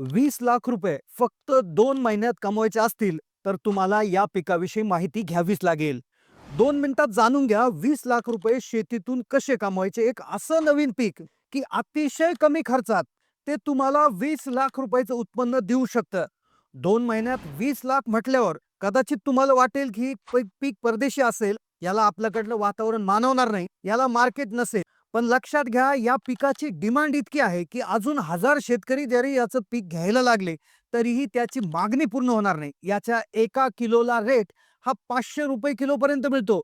वीस लाख रुपये फक्त दोन महिन्यात कमवायचे असतील तर तुम्हाला या पिकाविषयी माहिती घ्यावीच लागेल. दोन मिनिटात जाणून घ्या वीस लाख रुपये शेतीतून कसे कमवायचे एक असं नवीन पीक की अतिशय कमी खर्चात ते तुम्हाला वीस लाख रुपयाचं उत्पन्न देऊ शकतं. दोन महिन्यात वीस लाख म्हटल्यावर कदाचित तुम्हाला वाटेल की पीक परदेशी असेल याला आपल्याकडलं वातावरण मानवणार नाही याला मार्केट नसेल पण लक्षात घ्या या पिकाची डिमांड इतकी आहे की अजून हजार शेतकरी जरी याचं पीक घ्यायला लागले तरीही त्याची मागणी पूर्ण होणार नाही. याच्या एका किलोला रेट हा पाचशे रुपये किलोपर्यंत मिळतो.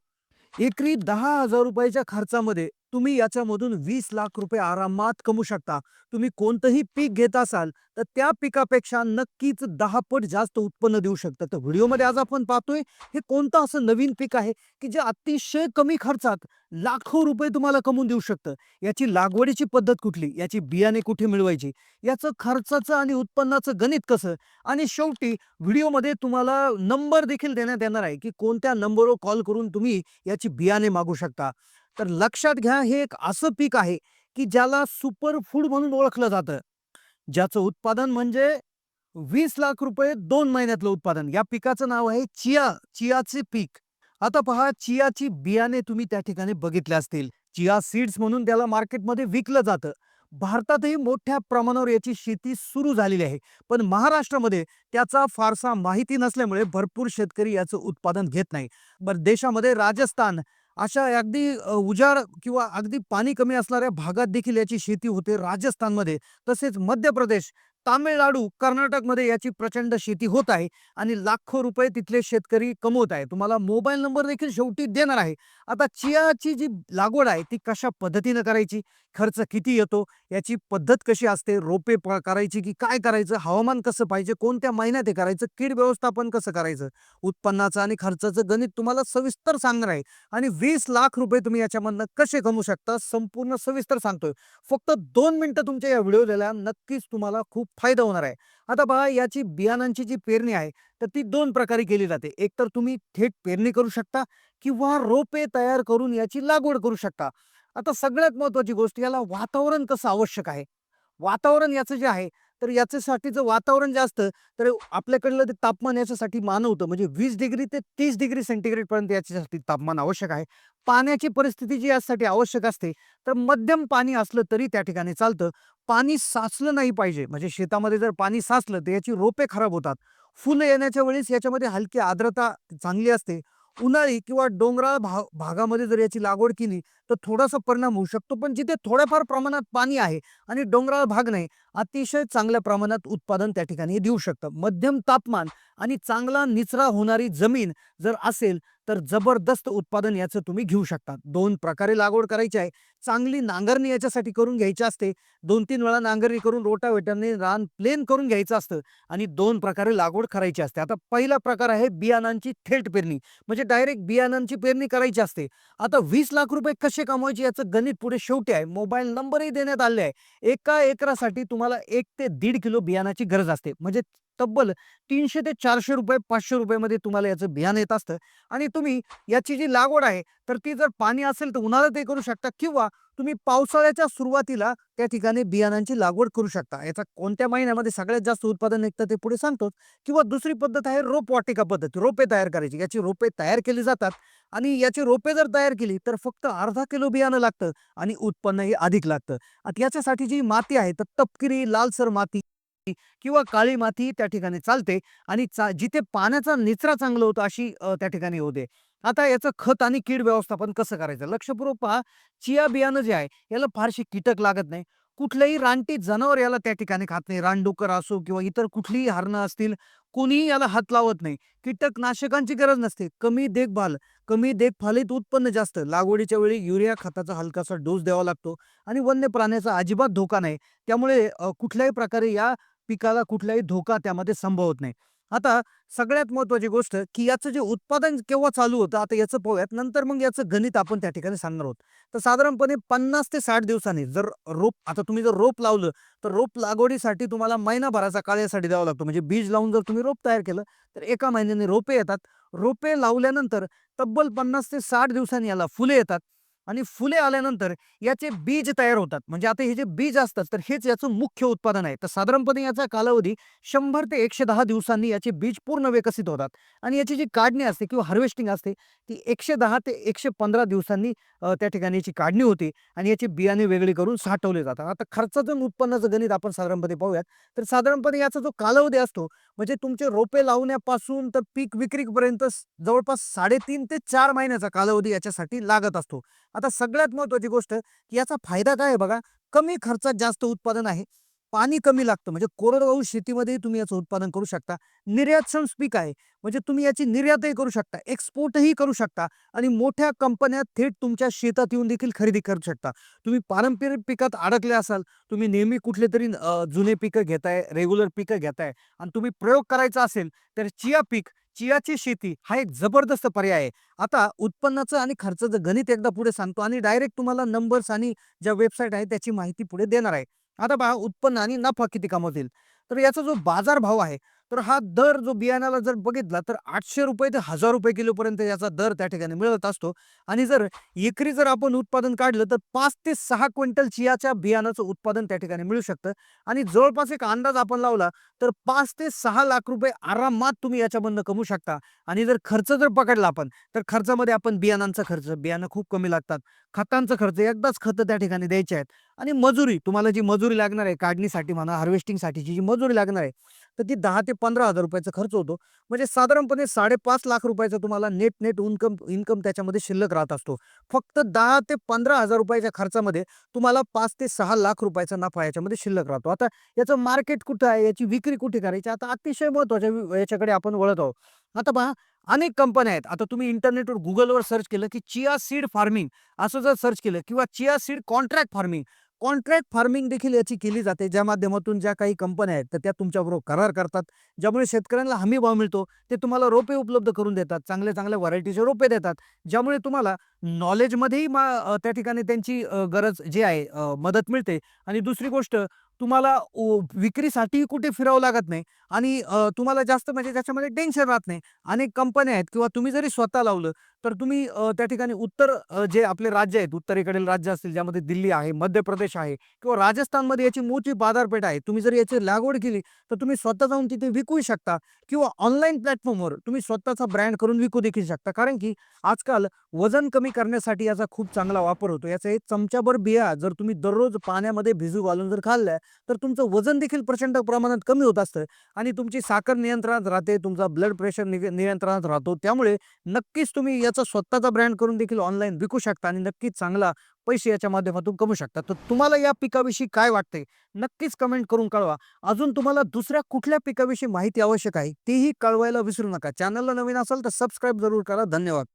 एकरी दहा हजार रुपयाच्या खर्चामध्ये तुम्ही याच्यामधून वीस लाख रुपये आरामात कमवू शकता. तुम्ही कोणतंही पीक घेत असाल तर त्या पिकापेक्षा नक्कीच दहा पट जास्त उत्पन्न देऊ शकतं. तर व्हिडिओमध्ये आज आपण पाहतोय हे कोणतं असं नवीन पीक आहे की जे अतिशय कमी खर्चात लाखो रुपये तुम्हाला कमवून देऊ शकतं? याची लागवडीची पद्धत कुठली? याची बियाणे कुठे मिळवायची? याचं खर्चाचं आणि उत्पन्नाचं गणित कसं? आणि शेवटी व्हिडिओमध्ये तुम्हाला नंबर देखील देण्यात येणार आहे की कोणत्या नंबरवर कॉल करून तुम्ही याची बियाणे मागू शकता. तर लक्षात घ्या हे एक असं पीक आहे की ज्याला सुपर फूड म्हणून ओळखलं जातं. ज्याचं उत्पादन म्हणजे वीस लाख रुपये दोन महिन्यातलं उत्पादन. या पिकाचं नाव आहे चिया चियाचे पीक. आता पहा चियाची बियाणे तुम्ही त्या ठिकाणी बघितले असतील. चिया सीड्स म्हणून त्याला मार्केटमध्ये विकलं जातं. भारतातही मोठ्या प्रमाणावर याची शेती सुरू झालेली आहे. पण महाराष्ट्रामध्ये त्याचा फारसा माहिती नसल्यामुळे भरपूर शेतकरी याचं उत्पादन घेत नाही. बरं देशामध्ये राजस्थान अशा अगदी उजाड किंवा अगदी पाणी कमी असणाऱ्या भागात देखील याची शेती होते राजस्थानमध्ये. तसेच मध्य प्रदेश तामिळनाडू कर्नाटकमध्ये याची प्रचंड शेती होत आहे आणि लाखो रुपये तिथले शेतकरी कमवत आहे. तुम्हाला मोबाईल नंबर देखील शेवटी देणार आहे. आता चियाची जी लागवड आहे ती कशा पद्धतीनं करायची? खर्च किती येतो याची पद्धत कशी असते रोपे प- करायची की काय करायचं हवामान कसं पाहिजे कोणत्या महिन्यात हे करायचं कीड व्यवस्थापन कसं करायचं उत्पन्नाचं आणि खर्चाचं गणित तुम्हाला सविस्तर सांगणार आहे. आणि वीस लाख रुपये तुम्ही याच्यामधनं कसे कमवू शकता संपूर्ण सविस्तर सांगतोय. फक्त दोन मिनिटं तुमच्या या व्हिडिओ दिल्या नक्कीच तुम्हाला खूप फायदा होणार आहे. आता पहा याची बियाणांची जी पेरणी आहे तर ती दोन प्रकारे केली जाते. एक तर तुम्ही थेट पेरणी करू शकता किंवा रोपे तयार करून याची लागवड करू शकता. आता सगळ्यात महत्वाची गोष्ट याला वातावरण कसं आवश्यक आहे? वातावरण याचं जे आहे तर याच्यासाठीचं वातावरण जे असतं तर आपल्याकडलं ते तापमान याच्यासाठी मानवतं म्हणजे वीस डिग्री ते तीस डिग्री सेंटीग्रेड पर्यंत याच्यासाठी तापमान आवश्यक आहे. पाण्याची परिस्थिती जी यासाठी आवश्यक असते तर मध्यम पाणी असलं तरी त्या ठिकाणी चालतं. पाणी साचलं नाही पाहिजे. म्हणजे शेतामध्ये जर पाणी साचलं तर याची रोपे खराब होतात. फुलं येण्याच्या वेळेस याच्यामध्ये हलकी आर्द्रता चांगली असते. उन्हाळी किंवा डोंगराळ भा भागामध्ये जर याची लागवड केली तर थोडासा परिणाम होऊ शकतो. पण जिथे थोड्याफार प्रमाणात पाणी आहे आणि डोंगराळ भाग नाही अतिशय चांगल्या प्रमाणात उत्पादन त्या ठिकाणी देऊ शकतं. मध्यम तापमान आणि चांगला निचरा होणारी जमीन जर असेल तर जबरदस्त उत्पादन याचं तुम्ही घेऊ शकता. दोन प्रकारे लागवड करायची आहे. चांगली नांगरणी याच्यासाठी करून घ्यायची असते. दोन तीन वेळा नांगरणी करून रोटावेटरने रान प्लेन करून घ्यायचं असतं आणि दोन प्रकारे लागवड करायची असते. आता पहिला प्रकार आहे बियाणांची थेट पेरणी. म्हणजे डायरेक्ट बियाणांची पेरणी करायची असते. आता वीस लाख रुपये कसे कमवायचे याचं गणित पुढे शेवटी आहे. मोबाईल नंबरही देण्यात आले आहे. एका एकरासाठी तुम्हाला एक ते दीड किलो बियाणाची गरज असते. म्हणजे तब्बल तीनशे ते चारशे रुपये पाचशे रुपयामध्ये तुम्हाला याचं बियाणं येत असतं. आणि तुम्ही याची जी लागवड आहे तर ती जर पाणी असेल तर उन्हाळ्यातही ते करू शकता किंवा तुम्ही पावसाळ्याच्या सुरुवातीला त्या ठिकाणी बियाणांची लागवड करू शकता. याचा कोणत्या महिन्यामध्ये सगळ्यात जास्त उत्पादन निघतं ते पुढे सांगतो. किंवा दुसरी पद्धत आहे रोप वाटिका पद्धत. रोपे तयार करायची. याची रोपे तयार केली जातात आणि याची रोपे जर तयार केली तर फक्त अर्धा किलो बियाणं लागतं आणि उत्पन्नही अधिक लागतं. याच्यासाठी जी माती आहे तर तपकिरी लालसर माती किंवा काळी माती त्या ठिकाणी चालते आणि चा जिथे पाण्याचा निचरा चांगला होतो अशी त्या ठिकाणी होते आता याचं खत आणि कीड व्यवस्थापन कसं करायचं? लक्षपूर्वक पहा. चिया बियाणं जे आहे याला फारशी कीटक लागत नाही. कुठलंही रानटी जनावर याला त्या ठिकाणी खात नाही. रानडुकर असो किंवा इतर कुठलीही हरणं असतील कोणीही याला हात लावत नाही. कीटकनाशकांची गरज नसते. कमी देखभाल कमी देखभालीत उत्पन्न जास्त. लागवडीच्या वेळी युरिया खताचा हलकासा डोस द्यावा लागतो आणि वन्य प्राण्याचा अजिबात धोका नाही. त्यामुळे कुठल्याही प्रकारे या पिकाला कुठलाही धोका त्यामध्ये संभवत नाही. आता सगळ्यात महत्वाची गोष्ट की याचं जे उत्पादन केव्हा चालू होतं आता याचं पाहूयात नंतर मग याचं गणित आपण त्या ठिकाणी सांगणार आहोत. तर साधारणपणे पन्नास ते साठ दिवसांनी जर रोप आता तुम्ही जर रोप लावलं तर रोप लागवडीसाठी तुम्हाला महिनाभराचा काळ यासाठी द्यावा लागतो. म्हणजे बीज लावून जर तुम्ही रोप तयार केलं तर एका महिन्याने रोपे येतात. रोपे लावल्यानंतर तब्बल पन्नास ते साठ दिवसांनी याला फुले येतात. आणि फुले आल्यानंतर याचे बीज तयार होतात. म्हणजे आता हे जे बीज असतात तर हेच याचं मुख्य उत्पादन आहे. तर साधारणपणे याचा कालावधी शंभर ते एकशे दहा दिवसांनी याचे बीज पूर्ण विकसित होतात. आणि याची जी काढणी असते किंवा हार्वेस्टिंग असते ती एकशे दहा ते एकशे पंधरा दिवसांनी त्या ठिकाणी याची काढणी होते आणि याचे बियाणे वेगळे करून साठवले जातात. आता खर्चाचं उत्पन्नाचं गणित आपण साधारणपणे पाहूयात. तर साधारणपणे याचा जो कालावधी असतो म्हणजे तुमचे रोपे लावण्यापासून तर पीक विक्रीपर्यंत जवळपास साडेतीन ते चार महिन्याचा कालावधी याच्यासाठी लागत असतो. आता सगळ्यात महत्वाची गोष्ट की याचा फायदा काय आहे बघा कमी खर्चात जास्त उत्पादन आहे. पाणी कमी लागतं म्हणजे कोरडवाहू शेतीमध्ये तुम्ही याचं उत्पादन करू शकता. निर्यातक्षम पीक आहे म्हणजे तुम्ही याची निर्यातही करू शकता एक्सपोर्टही करू शकता आणि मोठ्या कंपन्या थेट तुमच्या शेतात येऊन देखील खरेदी करू शकता. तुम्ही पारंपरिक पिकात अडकले असाल तुम्ही नेहमी कुठले तरी जुने पिकं घेताय रेग्युलर पिकं घेताय आणि तुम्ही प्रयोग करायचा असेल तर चिया पीक चियाची शेती हा एक जबरदस्त पर्याय आहे. आता उत्पन्नाचं आणि खर्चाचं गणित एकदा पुढे सांगतो आणि डायरेक्ट तुम्हाला नंबर्स आणि ज्या वेबसाईट आहे त्याची माहिती पुढे देणार आहे. आता पहा उत्पन्न आणि नफा किती कमवतील? तर याचा जो बाजारभाव आहे तर हा दर जो बियाण्याला जर बघितला तर आठशे रुपये ते हजार रुपये किलोपर्यंत याचा दर त्या ठिकाणी मिळत असतो. आणि जर एकरी जर आपण उत्पादन काढलं तर पाच ते सहा क्विंटल चियाच्या बियाणाचं उत्पादन त्या ठिकाणी मिळू शकतं. आणि जवळपास एक अंदाज आपण लावला तर पाच ते सहा लाख रुपये आरामात तुम्ही याच्यामधनं कमवू शकता. आणि जर खर्च जर पकडला आपण तर खर्चामध्ये आपण बियाणांचा खर्च बियाणं खूप कमी लागतात. खतांचा खर्च एकदाच खतं त्या ठिकाणी द्यायचे आहेत. आणि मजुरी तुम्हाला जी मजुरी लागणार आहे काढणीसाठी म्हणा हार्वेस्टिंगसाठीची जी मजुरी लागणार आहे तर ती दहा ते पंधरा हजार रुपयाचा खर्च होतो. म्हणजे साधारणपणे साडेपाच लाख रुपयाचा तुम्हाला नेट नेट इन्कम इन्कम त्याच्यामध्ये शिल्लक राहत असतो. फक्त दहा ते पंधरा हजार रुपयाच्या खर्चामध्ये तुम्हाला पाच ते सहा लाख रुपयाचा नफा याच्यामध्ये शिल्लक राहतो. आता याचं मार्केट कुठं आहे? याची विक्री कुठे करायची? आता अतिशय महत्त्वाच्या याच्याकडे आपण वळत आहोत. आता पहा अनेक कंपन्या आहेत. आता तुम्ही इंटरनेटवर गुगलवर सर्च केलं की चिया सीड फार्मिंग असं जर सर्च केलं किंवा chia seed contract farming contract farming देखील याची केली जाते. ज्या माध्यमातून ज्या काही कंपन्या आहेत तर त्या तुमच्याबरोबर करार करतात. ज्यामुळे शेतकऱ्यांना हमी भाव मिळतो. ते तुम्हाला रोपे उपलब्ध करून देतात. चांगल्या चांगल्या व्हरायटीचे रोपे देतात. ज्यामुळे तुम्हाला नॉलेजमध्येही मा त्या ठिकाणी त्यांची गरज जी आहे मदत मिळते. आणि दुसरी गोष्ट तुम्हाला उ- विक्रीसाठीही कुठे फिरावं लागत नाही आणि तुम्हाला जास्त म्हणजे त्याच्यामध्ये टेन्शन राहत नाही. अनेक कंपन्या आहेत किंवा तुम्ही जरी स्वतः लावलं तर तुम्ही त्या ठिकाणी उत्तर जे आपले राज्य आहेत उत्तरेकडील राज्य असतील ज्यामध्ये दिल्ली आहे मध्य प्रदेश आहे किंवा राजस्थानमध्ये याची मोठी बाजारपेठ आहे तुम्ही जर याची लागवड केली तर तुम्ही स्वतः जाऊन तिथे विकू शकता किंवा ऑनलाईन प्लॅटफॉर्मवर तुम्ही स्वतःचा ब्रँड करून विकू देखील शकता. कारण की आजकाल वजन कमी करण्यासाठी याचा खूप चांगला वापर होतो. याचा एक चमच्याभर बिया जर तुम्ही दररोज पाण्यामध्ये भिजू घालून जर खाल्ल्या तर तुमचं वजन देखील प्रचंड प्रमाणात कमी होत असतं आणि तुमची साखर नियंत्रणात राहते तुमचा ब्लड प्रेशर नियंत्रणात राहतो. त्यामुळे नक्कीच तुम्ही याचा स्वतःचा ब्रँड करून देखील ऑनलाईन विकू शकता आणि नक्कीच चांगला पैसे याच्या माध्यमातून कमवू शकता. तर तुम्हाला या पिकाविषयी काय वाटते नक्कीच कमेंट करून कळवा. अजून तुम्हाला दुसऱ्या कुठल्या पिकाविषयी माहिती आवश्यक आहे तेही कळवायला विसरू नका. चॅनलला नवीन असाल तर सबस्क्राईब जरूर करा. धन्यवाद.